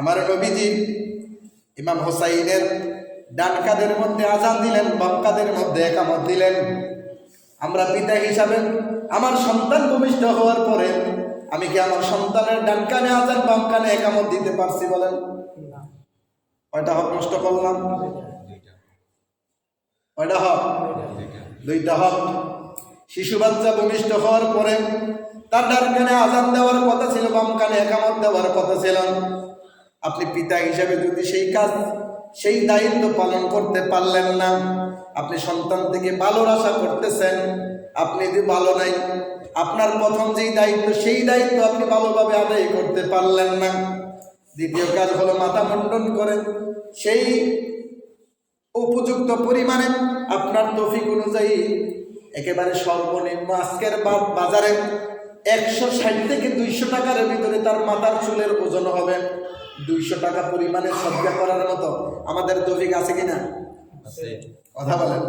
আমার নবীজি ইমাম হোসাইনের ডান কাদের মধ্যে আজান দিলেন, বাম কাদের মধ্যে একামত দিলেন। আমরা পিতা হিসাবে আমার সন্তান ভূমিষ্ঠ হওয়ার পরে আমি কি আমার সন্তানের ডান কানে আজান, বাম কানে একামত দিতে পারছি বলেন? কয়টা হক নষ্ট করলাম? কয়টা হক? দুইটা হক। শিশু বাচ্চা ভূমিষ্ঠ হওয়ার পরে তার ডান কানে আজান দেওয়ার কথা ছিল, বাম কানে একামত দেওয়ার কথা ছিল। আপনি পিতা হিসাবে যদি সেই কাজ, সেই দায়িত্ব পালন করতে পারলেন না, আপনি সন্তান থেকে ভালোর আশা করতেছেন, আপনি যদি ভালো নাই, আপনার প্রথম যেই দায়িত্ব, সেই দায়িত্ব আপনি ভালোভাবে আদায় করতে পারলেন না। দ্বিতীয় কাজ হলো মাথা মুন্ডন করে, সেই উপযুক্ত পরিমাণে আপনার তফিক অনুযায়ী একেবারে সর্বনিম্ন আজকের বাজারে একশো ষাট থেকে দুইশো টাকার ভিতরে তার মাথার চুলের ওজন হবে। দুইশো টাকা পরিমাণে সজ্জা করার মতো আমাদের তফিক আছে কিনা? কথা বলেন।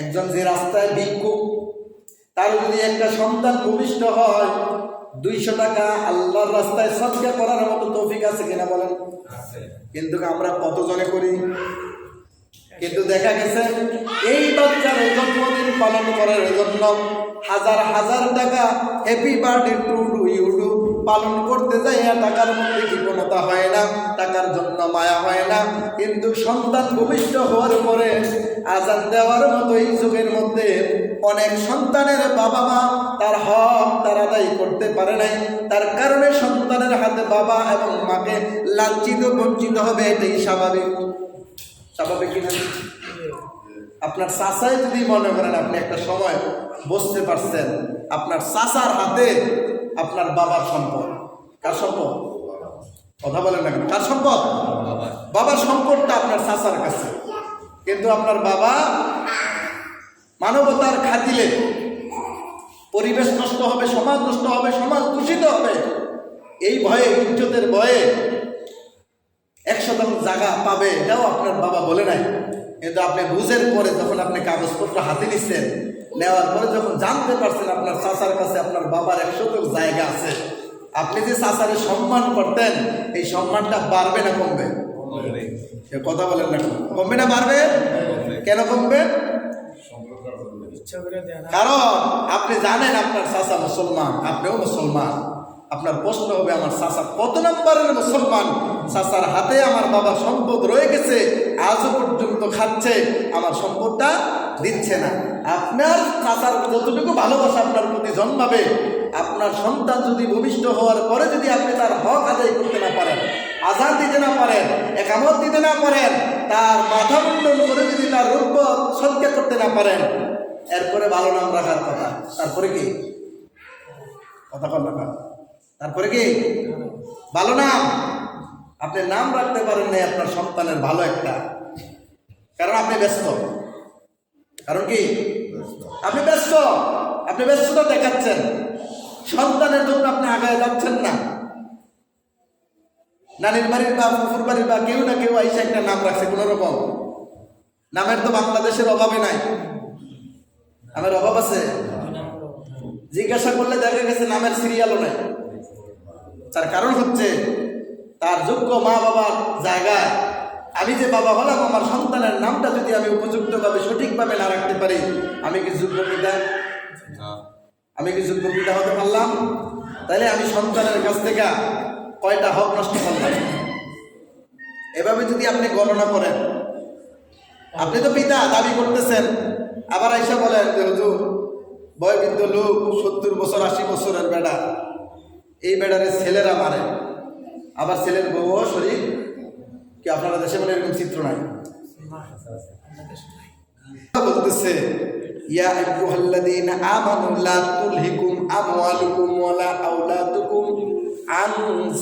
একজন যে রাস্তায় ভিক্ষুক তার যদি একটা সন্তান ভূমিষ্ঠ হয় দুইশো টাকা আল্লাহর রাস্তায় সজ্জা করার মতো তৌফিক আছে কিনা বলেন? কিন্তু আমরা কতজনে করি? কিন্তু দেখা গেছে এই বাচ্চার জন্মদিন পালন করার জন্য হাজার হাজার টাকা happy birthday to do you do পালন করতে যাই টাকার মধ্যে কৃপণতা হয় না, টাকার জন্য মায়া হয় না। কিন্তু সন্তান ভূমিষ্ঠ হওয়ার পরে আজান দেওয়ার মতো এই যুগের মধ্যে অনেক সন্তানের বাবা মা তার হক তার আদায় করতে পারে নাই। তার কারণে সন্তানের হাতে বাবা এবং মাকে লাঞ্ছিত, বঞ্চিত হবে, এটাই স্বাভাবিক। স্বাভাবিক কিনা? আপনার চাষায় যদি মনে করেন আপনি একটা সময় বুঝতে পারছেন, আপনার চাষার হাতে আপনার বাবার সম্পদ। কার সম্পদ? কথা বলেন না? কার সম্পদ? বাবার সম্পদটা আপনার চাষার কাছে। কিন্তু আপনার বাবা মানবতার খাতিলে পরিবেশ নষ্ট হবে, সমাজ নষ্ট হবে, সমাজ দূষিত হবে। এই ভয়ে, ইজ্জতের ভয়ে এক শতাংশ জায়গা পাবে, এটাও আপনার বাবা বলে নাই। কিন্তু আপনি বুঝের পরে যখন আপনি কাগজপত্র হাতে নিচ্ছেন নেওয়ার পরে যখন জানতে পারছেন আপনার চাচার কাছে আপনার বাবার এক শতক জায়গা আছে আপনি যে চাচারে সম্মান করতেন এই সম্মানটা বাড়বে না কমবে? সে কথা বলেন না কমবে না বাড়বে? কেন কমবে? কারণ আপনি জানেন আপনার চাচা মুসলমান আপনিও মুসলমান। আপনার প্রশ্ন হবে আমার চাচা কত নম্বরের মুসলমান? চাচার হাতে আমার বাবার সম্পদ রয়ে গেছে আজও পর্যন্ত খাচ্ছে, আমার সম্পদটা দিচ্ছে না। আপনার চাচার যতটুকু ভালোবাসা আপনার প্রতি জন্মাবে, আপনার সন্তান যদি ভূমিষ্ঠ হওয়ার পরে যদি আপনি তার হক আদায় করতে না পারেন আজান দিতে না পারেন, একামত দিতে না পারেন, তার মাথা মুন্ডন করে যদি তার রূপ সজ্ঞা করতে না পারেন, এরপরে ভালো নাম রাখার কথা। তারপরে কি? কথা কর না তারপরে কি? ভালো নাম। আপনি নাম রাখতে পারেন নাই, আপনার সন্তানের ভালো একটা। কারণ আপনি ব্যস্ত। কারণ কি? আপনি ব্যস্ত। আপনি ব্যস্ততা দেখাচ্ছেন। সন্তানের জন্য আপনি আগায় যাচ্ছেন না। নানির বাড়ির বা ফুফুর বাড়ির বা কেউ না কেউ আইসা একটা নাম রাখছে, কোনো রকম। নামের তো বাংলাদেশের অভাবে নাই। নামের অভাব আছে? জিজ্ঞাসা করলে দেখা গেছে নামের সিরিয়ালও নাই। তার কারণ হচ্ছে, তার যোগ্য মা বাবার জায়গায় আমি যে বাবা হলাম আমার সন্তানের নামটা যদি আমি উপযুক্তভাবে সঠিকভাবে না রাখতে পারি আমি কি যোগ্য পিতা? আমি কি যোগ্য পিতা হতে পারলাম? তাহলে আমি সন্তানের কাছ থেকে কয়টা হক নষ্ট করলাম? এভাবে যদি আপনি গণনা করেন আপনি তো পিতা দাবি করতেছেন। আবার আইসা বলেন যে হুজুর বয়বৃদ্ধ লোক সত্তর বছর আশি বছরের বেড়া। এই বেড়ারে ছেলেরা মারে। আবার ছেলের বউও শরীর আপনারা দেশে বলে এরকম চিত্র নাই? বলতেছে ইয়া আইয়ুহাল্লাযীনা আমানু লা তুলহিকুম আমওয়ালুকুম ওয়ালা আওলাদুকুম আন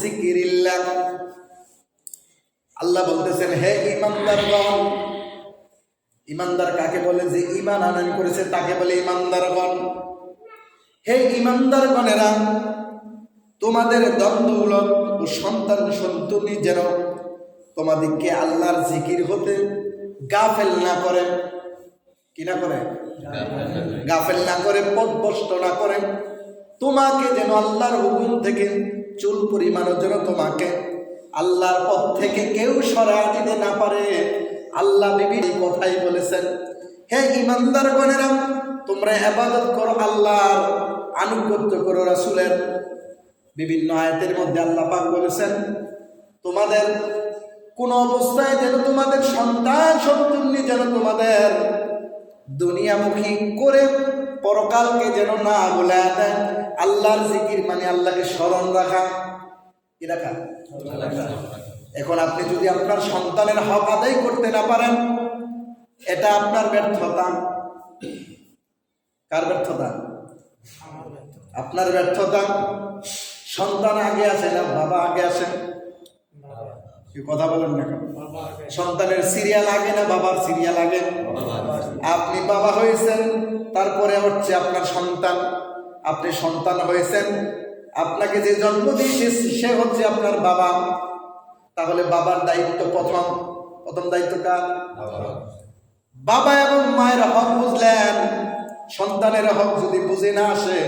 যিকরিল্লাহ। আল্লাহ বলতেছেন হে ইমানদারগণ ইমানদার কাকে বলে যে ইমান আনয়ন করেছে তাকে বলে ইমানদারগণ। হে ইমানদারগণেরা তোমাদের দ্বন্দ্বমূলক ও সন্তান সন্ততি যেন তোমাদেরকে আল্লাহর জিকির হতে গাফেল না করে। কি না করে? গাফেল না করে পদভষ্ট না করে। তোমাকে যেন আল্লাহর হুকুম থেকে চুল পরিমাণও যেন তোমাকে আল্লাহর পথ থেকে কেউ সরা দিতে না পারে। আল্লাহ বিবির কথাই বলেছেন, হে ইমানদার গণেরা তোমরা আবাদত করো আল্লাহর আনুগত্য করো রাসূলের। বিভিন্ন আয়াতের মধ্যে আল্লাহ পাক বলেছেন, তোমাদের কোন অবস্থায় যেন তোমাদের সন্তান সন্তানি যেন তোমাদের দুনিয়ামুখী করে পরকালকে যেন না বলে দেন আল্লাহর জিকির মানে আল্লাহকে স্মরণ রাখা। কি রাখা? এখন আপনি যদি আপনার সন্তানের হক আদায় করতে না পারেন, এটা আপনার ব্যর্থতা। কার ব্যর্থতা? আপনার ব্যর্থতা। সন্তান আগে আসে না, বাবা আগে আসে। কথা বলেন না কেন? সন্তানের সিরিয়াল আগে না বাবার সিরিয়াল আগে? আপনি বাবা হয়েছেন, তারপরে হচ্ছে আপনার সন্তান। আপনি সন্তান হয়েছেন, আপনাকে যে জন্ম দিয়েছে, সে হচ্ছে আপনার বাবা। তাহলে বাবার দায়িত্ব প্রথম। প্রথম দায়িত্বটা বাবা এবং মায়ের হক বুঝলেন। সন্তানের হক যদি বুঝে না আসে,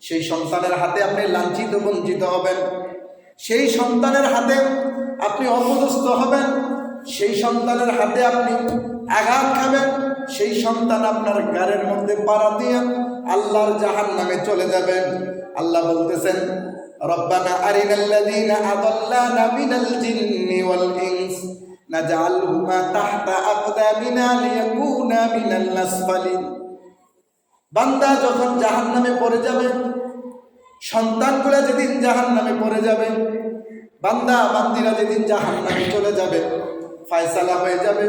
সেই সন্তানের হাতে আপনি লাঞ্ছিত, বঞ্চিত হবেন। সেই সন্তানের হাতে আপনি অপদস্থ হবেন, সেই সন্তানের হাতে আপনি আঘাত খাবেন, সেই সন্তান আপনার গাড়ির মধ্যে পাড়া দিয়ে আল্লাহর জাহান নামে চলে যাবেন। আল্লাহ বলতেছেন, রব্বানা আরিনাল্লাযীনা আদাল্লানা মিনাল জিন্নি ওয়াল ইনস, নাজআলহুমা তাহতা আকদামিনা লিয়াকুনা মিনাল আসফালিন বান্দা যখন জাহান্নামে পড়ে যাবে সন্তানগুলা যেদিন জাহান্নামে পড়ে যাবে বান্দা বান্দিরা যেদিন জাহান্নামে চলে যাবে ফায়সালা হয়ে যাবে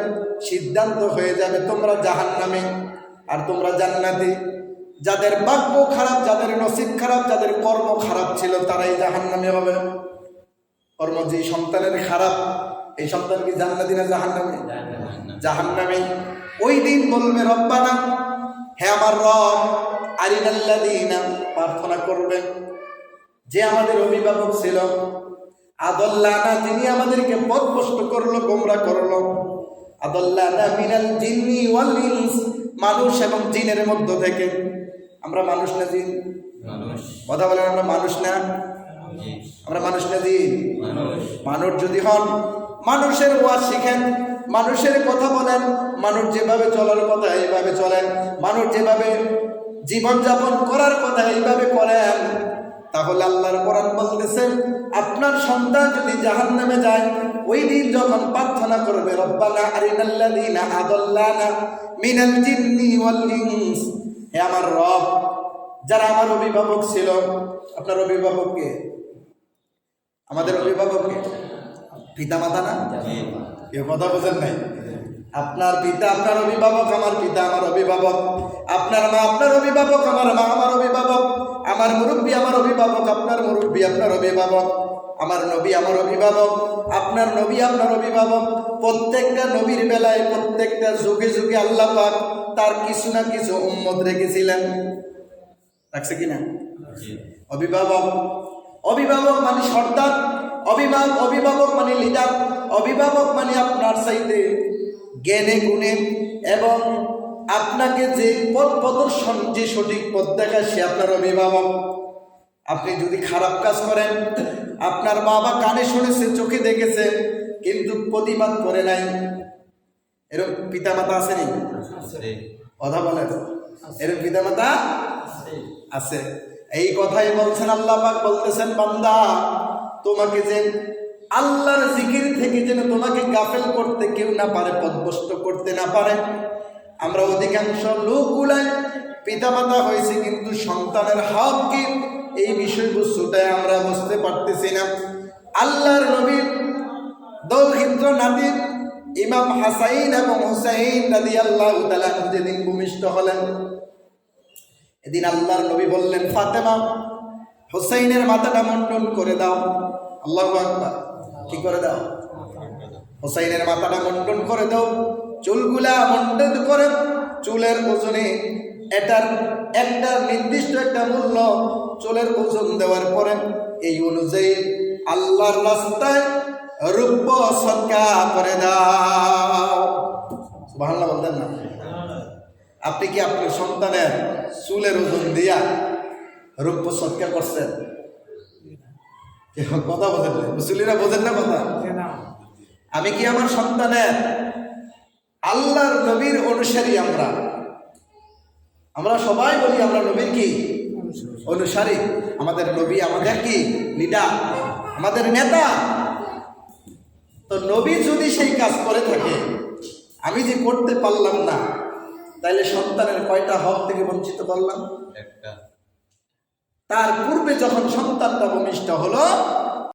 সিদ্ধান্ত হয়ে যাবে তোমরা জাহান্নামে আর তোমরা জান্নাতি। যাদের বাক্য খারাপ যাদের নসিব খারাপ যাদের কর্ম খারাপ ছিল তারাই জাহান্নামে হবে। কর্ম যে সন্তানের খারাপ এই সন্তান কি জান্নাতি না জাহান্নামে। জাহান্নামে। ওই দিন বলবে রব্বানা হে আমার রব আরিনাল্লাদিনা প্রার্থনা করবেন। যে আমাদের অভিভাবক ছিল আদল্লানা তিনি আমাদেরকে পথভ্রষ্ট করল গোমরা করল। আদল্লানা মিনাল জিন্নি ওয়াল ইনস মানুষ এবং জিনের মধ্য থেকে। আমরা মানুষ না জিন? কথা বলেন আমরা মানুষ না? আমরা মানুষ না জিন? মানুষ যদি হন মানুষের ওয়াজ শিখেন। মানুষের কথা বলেন, মানুষ যেভাবে চলার কথা এইভাবে চলেন, মানুষ যেভাবে জীবনযাপন করার কথা এইভাবে করেন, তাহলে আল্লাহর কোরআন বলতেছেন আপনার সন্তান যদি জাহান নামে যায়, ওই দিন যখন প্রার্থনা করবে, রব্বানা আরিনাল্লাযীনা আদাল্লানা মিনাল জিন্নি ওয়াল হে আমার রব, যারা আমার অভিভাবক ছিল, আপনার অভিভাবককে আমাদের অভিভাবককে পিতা মাতা না? কেউ কথা বোঝেন নাই? আপনার পিতা আপনার অভিভাবক, আমার পিতা আমার অভিভাবক। আপনার মা আপনার অভিভাবক, আমার মা আমার অভিভাবক। আমার মুরব্বী আমার অভিভাবক, আপনার মুরব্বী আপনার অভিভাবক। আমার নবী আমার অভিভাবক, আপনার নবী আপনার অভিভাবক। প্রত্যেকটা নবীর বেলায়, প্রত্যেকটা যুগে যুগে আল্লাহ পাক তার কিছু না কিছু উম্মত রেখেছিলেন। রাখছে কিনা অভিভাবক। অভিভাবক মানে সর্দার। অভিভাবক অভিভাবক মানে লিডার অভিভাবক মানে আপনার চাইতে জ্ঞানে গুণে এবং আপনাকে যে পথ প্রদর্শন যে সঠিক পথ দেখায় সে আপনার অভিভাবক। আপনি যদি খারাপ কাজ করেন আপনার বাবা কানে শুনেছে চোখে দেখেছে কিন্তু প্রতিবাদ করে নাই। এরকম পিতামাতা আসেনি কথা বলেন। এরকম পিতামাতা আছে। এই কথাই বলছেন আল্লাহ পাক বলতেছেন বান্দা তোমাকে যে আল্লাহর জিকির থেকে যেন তোমাকে গাফেল করতে কেউ না পারে পদভস্ত করতে না পারে। আমরা অধিকাংশ লোকগুলাই পিতামাতা হয়েছে, কিন্তু সন্তানের হক কি এই বিষয়বস্তুটাই আমরা বুঝতে পারতেছি না। আল্লাহর নবীর দৌহিত্র নাতির ইমাম হাসাইন এবং হুসাইন রাদি আল্লাহ যেদিন ভূমিষ্ঠ হলেন, এদিন আল্লাহর নবী বললেন, ফাতেমা হুসাইনের মাথাটা মন্ডন করে দাও। আল্লাহ আকবার। কি করে দাও? হুসাইনের মাথাটা মন্ডন করে দাও। চুলগুলা মন্ডন করে চুলের ওজনে এটার একটা নির্দিষ্ট একটা মূল্য চুলের ওজন দেওয়ার পরে এই অনুযায়ী আল্লাহর রাস্তায় রূপ সৎকা করে দাও। সুবহানাল্লাহ বলতেন না? আপনি কি আপনার সন্তানের চুলের ওজন দিয়া রূপ্য সৎকার করছেন। কথা বোঝেন না মুসলিরা বোঝেন না কথা? আমি কি আমার সন্তানের? আল্লাহর নবীর অনুসারী আমরা? আমরা সবাই বলি আমরা নবীর কি? অনুসারী। আমাদের নবী আমাদের কি? লিডার। আমাদের নেতা। তো নবী যদি সেই কাজ করে থাকে, আমি যে করতে পারলাম না, তাইলে সন্তানের কয়টা হক থেকে বঞ্চিত করলাম? একটা। তার পূর্বে যখন সন্তানটা ভূমিষ্ঠ হলো